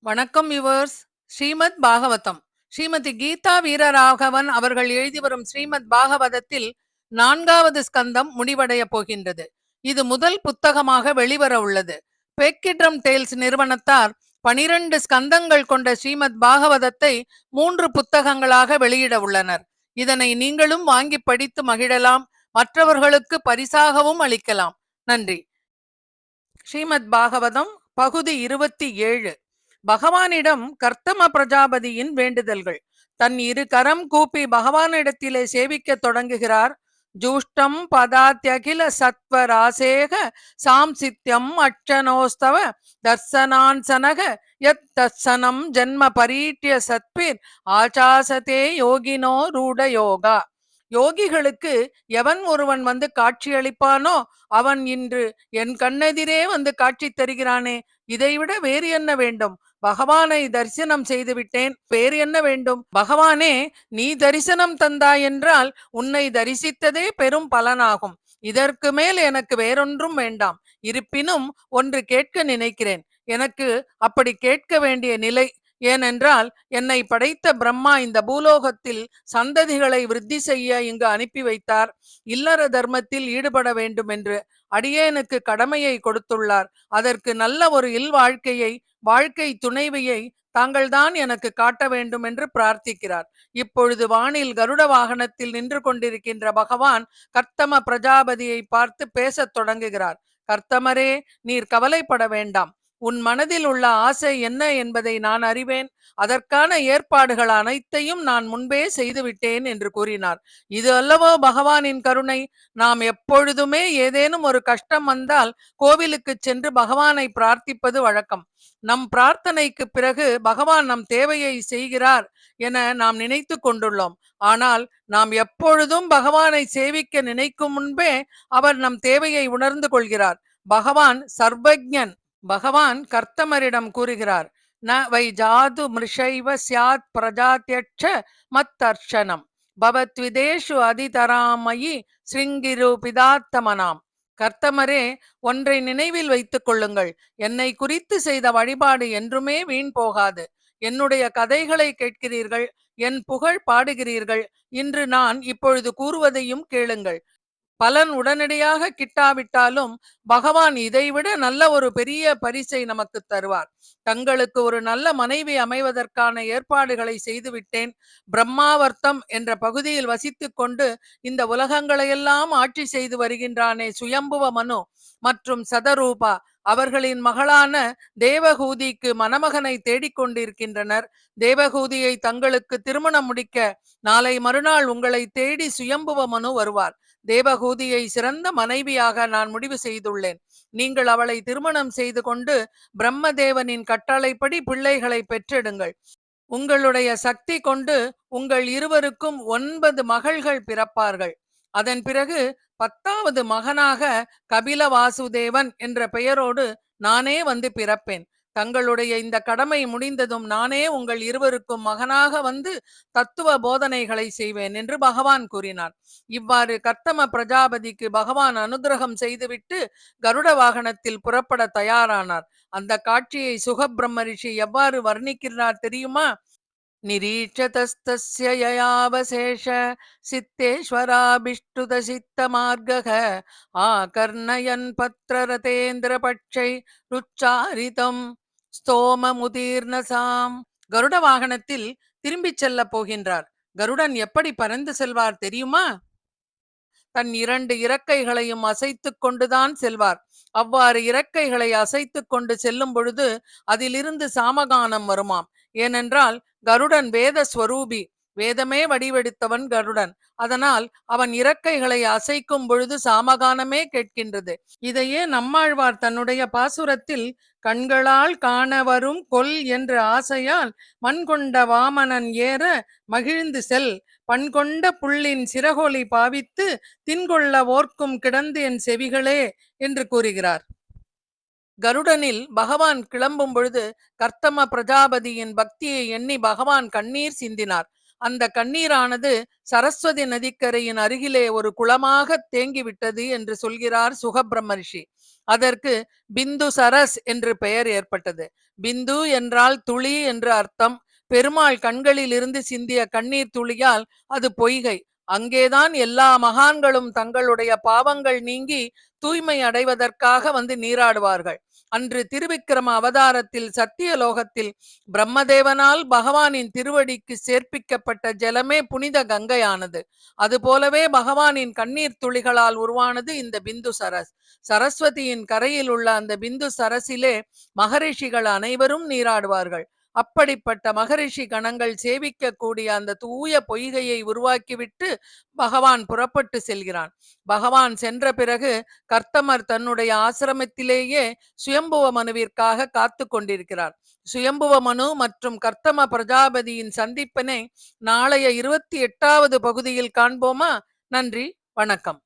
வணக்கம் யுவர்ஸ் ஸ்ரீமத் பாகவதம். ஸ்ரீமதி கீதா வீரராகவன் அவர்கள் எழுதி வரும் ஸ்ரீமத் பாகவதத்தில் நான்காவது ஸ்கந்தம் முடிவடைய போகின்றது. இது முதல் புத்தகமாக வெளிவர உள்ளது. பெக்கிட்ரம் டேல்ஸ் நிறுவனத்தார் பனிரெண்டு ஸ்கந்தங்கள் கொண்ட ஸ்ரீமத் பாகவதத்தை மூன்று புத்தகங்களாக வெளியிட உள்ளனர். இதனை நீங்களும் வாங்கி படித்து மகிழலாம். மற்றவர்களுக்கு பரிசாகவும் அளிக்கலாம். நன்றி. ஸ்ரீமத் பாகவதம் பகுதி இருபத்தி ஏழு. பகவானிடம் கர்த்தம பிரஜாபதியின் வேண்டுதல்கள். தன் இரு கரம் கூப்பி பகவானிடத்திலே சேவிக்க தொடங்குகிறார். ஜூஷ்டம் பதாத்தியகில சத்வராசேக சாம்சித்யம் அட்சனோஸ்தவ தர்சனான்சனக யத் தர்சனம் ஜன்ம பரீட்டிய சத்பிர் ஆச்சாசதே யோகினோ ரூட யோகா. யோகிகளுக்கு எவன் ஒருவன் வந்து காட்சி அளிப்பானோ அவன் இன்று என் கண்ணெதிரே வந்து காட்சி தருகிறானே. இதைவிட வேறு என்ன வேண்டும்? பகவானை தரிசனம் செய்து விட்டேன் பேர் என்ன வேண்டும்? பகவானே நீ தரிசனம் தந்தாய் என்றால் உன்னை தரிசித்ததே பெரும் பலனாகும். இதற்கு மேல் எனக்கு வேறொன்றும் வேண்டாம். இருப்பினும் ஒன்று கேட்க நினைக்கிறேன். எனக்கு அப்படி கேட்க வேண்டிய நிலை ஏனென்றால் என்னை படைத்த பிரம்மா இந்த பூலோகத்தில் சந்ததிகளை விருத்தி செய்ய இங்கு அனுப்பி வைத்தார். இல்லற தர்மத்தில் ஈடுபட வேண்டும் என்று அடியேனுக்கு கடமையை கொடுத்துள்ளார். அதற்கு நல்ல ஒரு இல் வாழ்க்கையை வாழ்க்கை துணைவியை தாங்கள்தான் எனக்கு காட்ட வேண்டும் என்று பிரார்த்திக்கிறார். இப்பொழுது வானில் கருட வாகனத்தில் நின்று கொண்டிருக்கின்ற பகவான் கர்த்தம பிரஜாபதியை பார்த்து பேசத் தொடங்குகிறார். கர்த்தமரே நீர் கவலைப்பட வேண்டாம். உன் மனதில் உள்ள ஆசை என்ன என்பதை நான் அறிவேன். அதற்கான ஏற்பாடுகள் அனைத்தையும் நான் முன்பே செய்துவிட்டேன் என்று கூறினார். இது அல்லவோ பகவானின் கருணை? நாம் எப்பொழுதுமே ஏதேனும் ஒரு கஷ்டம் வந்தால் கோவிலுக்கு சென்று பகவானை பிரார்த்திப்பது வழக்கம். நம் பிரார்த்தனைக்கு பிறகு பகவான் நம் தேவையை செய்கிறார் என நாம் நினைத்து கொண்டுள்ளோம். ஆனால் நாம் எப்பொழுதும் பகவானை சேவிக்க நினைக்கும் முன்பே அவர் நம் தேவையை உணர்ந்து கொள்கிறார். பகவான் சர்வஜன். பகவான் கர்த்தமரிடம் கூறுகிறார் ந வை ஜாது மிருஷைவ சியாத் பிரஜாத்தியட்ச மத்தர்ஷனம். பவத்விதேஷு அதிதராமயி ஸ்ருங்கிரு பிதாத்தமனாம். கர்த்தமரே ஒன்றை நினைவில் வைத்துக் கொள்ளுங்கள். என்னை குறித்து செய்த வழிபாடு என்றுமே வீண் போகாது. என்னுடைய கதைகளை கேட்கிறீர்கள் என் புகழ் பாடுகிறீர்கள். இன்று நான் இப்பொழுது கூறுவதையும் கேளுங்கள். பலன் உடனடியாக கிட்டாவிட்டாலும் பகவான் இதைவிட நல்ல ஒரு பெரிய பரிசை நமக்கு தருவார். தங்களுக்கு ஒரு நல்ல மனைவி அமைவதற்கான ஏற்பாடுகளை செய்துவிட்டேன் பிரம்மாவர்த்தம் என்ற பகுதியில் வசித்து கொண்டு இந்த உலகங்களையெல்லாம் ஆட்சி செய்து வருகின்றானே சுயம்புவ மனு மற்றும் சதரூபா அவர்களின் மகளான தேவகூதிக்கு மணமகனை தேடிக்கொண்டிருக்கின்றனர். தேவகூதியை தங்களுக்கு திருமணம் முடிக்க நாளை மறுநாள் உங்களை தேடி சுயம்புவ மனு வருவார். தேவகூதியை சிறந்த மனைவியாக நான் முடிவு செய்துள்ளேன். நீங்கள் அவளை திருமணம் செய்து கொண்டு பிரம்மதேவனின் கட்டளைப்படி பிள்ளைகளை பெற்றெடுங்கள். உங்களுடைய சக்தி கொண்டு உங்கள் இருவருக்கும் ஒன்பது மகள்கள் பிறப்பார்கள். அதன் பிறகு பத்தாவது மகனாக கபில வாசுதேவன் என்ற பெயரோடு நானே வந்து பிறப்பேன். தங்களுடைய இந்த கடமை முடிந்ததும் நானே உங்கள் இருவருக்கும் மகனாக வந்து தத்துவ போதனைகளை செய்வேன் என்று பகவான் கூறினார். இவ்வாறு கர்த்தம பிரஜாபதிக்கு பகவான் அனுகிரகம் செய்துவிட்டு கருட வாகனத்தில் புறப்பட தயாரானார். அந்த காட்சியை சுகபிரம்ம ரிஷி எவ்வாறு வர்ணிக்கிறார் தெரியுமா? निरीक्षतस्तस्य ययावशेष சித்தேஸ்வராபிஷ்டுத சித்த மார்கக ஆகர்ணயன் பட்சை ருச்சாரிதம் ஸ்தோம கருட வாகனத்தில் திரும்பிச் செல்ல போகின்றார். கருடன் எப்படி பறந்து செல்வார் தெரியுமா? தன் இரண்டு இறக்கைகளையும் அசைத்துக் கொண்டுதான் செல்வார். அவ்வாறு இறக்கைகளை அசைத்து கொண்டு செல்லும் பொழுது அதிலிருந்து சாமகானம் வருமாம். ஏனென்றால் கருடன் வேத ஸ்வரூபி வேதமே வடிவெடுத்தவன் கருடன். அதனால் அவன் இறக்கைகளை அசைக்கும் பொழுது சாமகானமே கேட்கின்றது. இதையே நம்மாழ்வார் தன்னுடைய பாசுரத்தில் கண்களால் காண வரும் கொல் என்ற ஆசையால் மண் கொண்ட வாமனன் ஏற மகிழ்ந்து செல். பண்கொண்ட புள்ளின் சிறகொலி பாவித்து தின்கொள்ள ஓர்க்கும் கிடந்து என் செவிகளே என்று கூறுகிறார். கருடனில் பகவான் கிளம்பும் பொழுது கர்த்தம பிரஜாபதியின் பக்தியை எண்ணி பகவான் கண்ணீர் சிந்தினார். அந்த கண்ணீரானது சரஸ்வதி நதிக்கரையின் அருகிலே ஒரு குளமாக தேங்கிவிட்டது என்று சொல்கிறார் சுகபிரம்மரிஷி. அதற்கு பிந்து சரஸ் என்று பெயர் ஏற்பட்டது. பிந்து என்றால் துளி என்று அர்த்தம். பெருமாள் கண்களில் இருந்து சிந்திய கண்ணீர் துளியால் அது பொய்கை. அங்கேதான் எல்லா மகான்களும் தங்களுடைய பாவங்கள் நீங்கி தூய்மை அடைவதற்காக வந்து நீராடுவார்கள். அன்று திருவிக்கிரம அவதாரத்தில் சத்தியலோகத்தில் பிரம்மதேவனால் பகவானின் திருவடிக்கு சேர்ப்பிக்கப்பட்ட ஜலமே புனித கங்கையானது. அதுபோலவே பகவானின் கண்ணீர் துளிகளால் உருவானது இந்த பிந்து சரஸ். சரஸ்வதியின் கரையில் உள்ள அந்த பிந்து சரசிலே மகரிஷிகள் அனைவரும் நீராடுவார்கள். அப்படிப்பட்ட மகரிஷி கணங்கள் சேவிக்கக்கூடிய அந்த தூய பொய்கையை உருவாக்கிவிட்டு பகவான் புறப்பட்டு செல்கிறான். பகவான் சென்ற பிறகு கர்த்தமர் தன்னுடைய ஆசிரமத்திலேயே சுயம்புவ மனுவிற்காக காத்து கொண்டிருக்கிறார். சுயம்புவ மனு மற்றும் கர்த்தம பிரஜாபதியின் சந்திப்பினை நாளைய இருபத்தி எட்டாவது பகுதியில் காண்போமா? நன்றி வணக்கம்.